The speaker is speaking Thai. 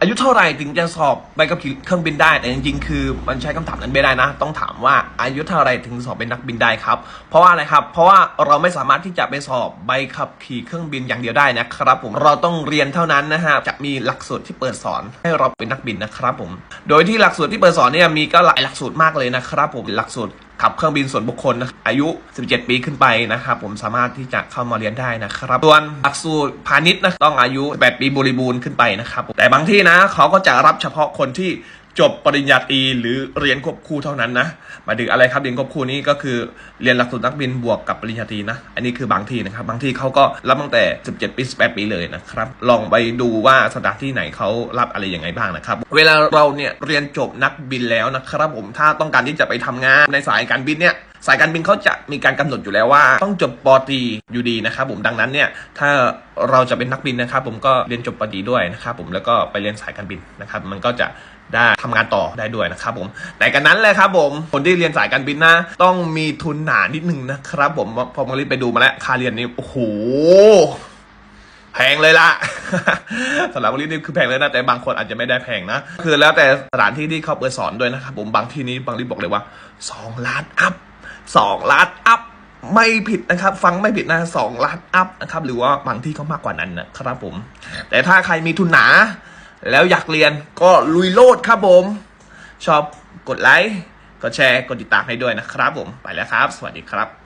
อายุเท่าไหร่ถึงจะสอบใบขับขี่เครื่องบินได้ แต่จริงๆ คือมันใช้คำถามนั้นไม่ได้นะ ต้องถามว่าอายุเท่าไหร่ถึงสอบเป็นนักบินได้ครับ เพราะว่าอะไรครับ เพราะว่าเราไม่สามารถที่จะไปสอบใบขับขี่เครื่องบินอย่างเดียวได้นะครับผม เราต้องเรียนเท่านั้นนะฮะ จะมีหลักสูตรที่เปิดสอนให้เราเป็นนักบินนะครับผม โดยที่หลักสูตรที่เปิดสอนเนี่ยมีก็หลายหลักสูตรมากเลยนะครับผม หลักสูตร ขับเครื่องบินส่วนบุคคลนะอายุ 17 ปีขึ้นไปนะครับผมสามารถที่จะเข้ามาเรียนได้นะครับส่วนหลักสูตรพาณิชย์นะต้องอายุ18ปีบริบูรณ์ขึ้นไปนะครับแต่บางที่นะเขาก็จะรับเฉพาะคนที่ จบปริญญาตรีหรือเรียนควบคู่เท่านั้นนะหมายถึงอะไรครับเรียนควบคู่นี่ก็คือเรียนหลักสูตรนักบินบวกกับปริญญาตรีนะ อันนี้คือบางที่นะครับ บางที่เขาก็รับตั้งแต่ 17 ปี 18 ปีเลยนะครับ ลองไปดูว่าสถานที่ไหนเขารับอะไรยังไงบ้างนะครับ เวลาเราเนี่ยเรียนจบนักบินแล้วนะครับ ผมถ้าต้องการที่จะไปทำงานในสายการบินเนี่ย สายการบินเขาจะมีการกำหนดอยู่แล้วว่า ต้องจบปอตรีอยู่ดีนะครับผมดังนั้นเนี่ยถ้าเราจะเป็นนักบินนะครับ ผมก็เรียนจบปอตรีด้วยนะครับผมแล้วก็ไปเรียนสายการบินนะครับ มันก็จะได้ทำงานต่อได้ด้วยนะครับผม แต่กันนั้นเลยครับผมคนที่เรียนสายการบินนะ ต้องมีทุนหนานิดหนึ่งนะครับผมพอมารีไปดูมาแล้วค่าเรียนนี่โอ้โหแพงเลยล่ะสำหรับวันนี้นี่คือแพงเลยนะ แต่บางคนอาจจะไม่ได้แพงนะ คือแล้วแต่สถานที่ที่เขาเปิดสอนด้วยนะครับผมบางที่นี้บางที่บอกเลยว่า 2 ล้านอัพ 2 ล้านอัพไม่ผิดนะครับ ฟังไม่ผิดนะสองล้านอัพนะครับ หรือว่าบางที่เขามากกว่านั้นนะครับผม แต่ถ้าใครมีทุนหนา แล้วอยากเรียนก็ลุยโลดครับผม ชอบกดไลค์ กดแชร์ กดติดตามให้ด้วยนะครับผม ไปแล้วครับ สวัสดีครับ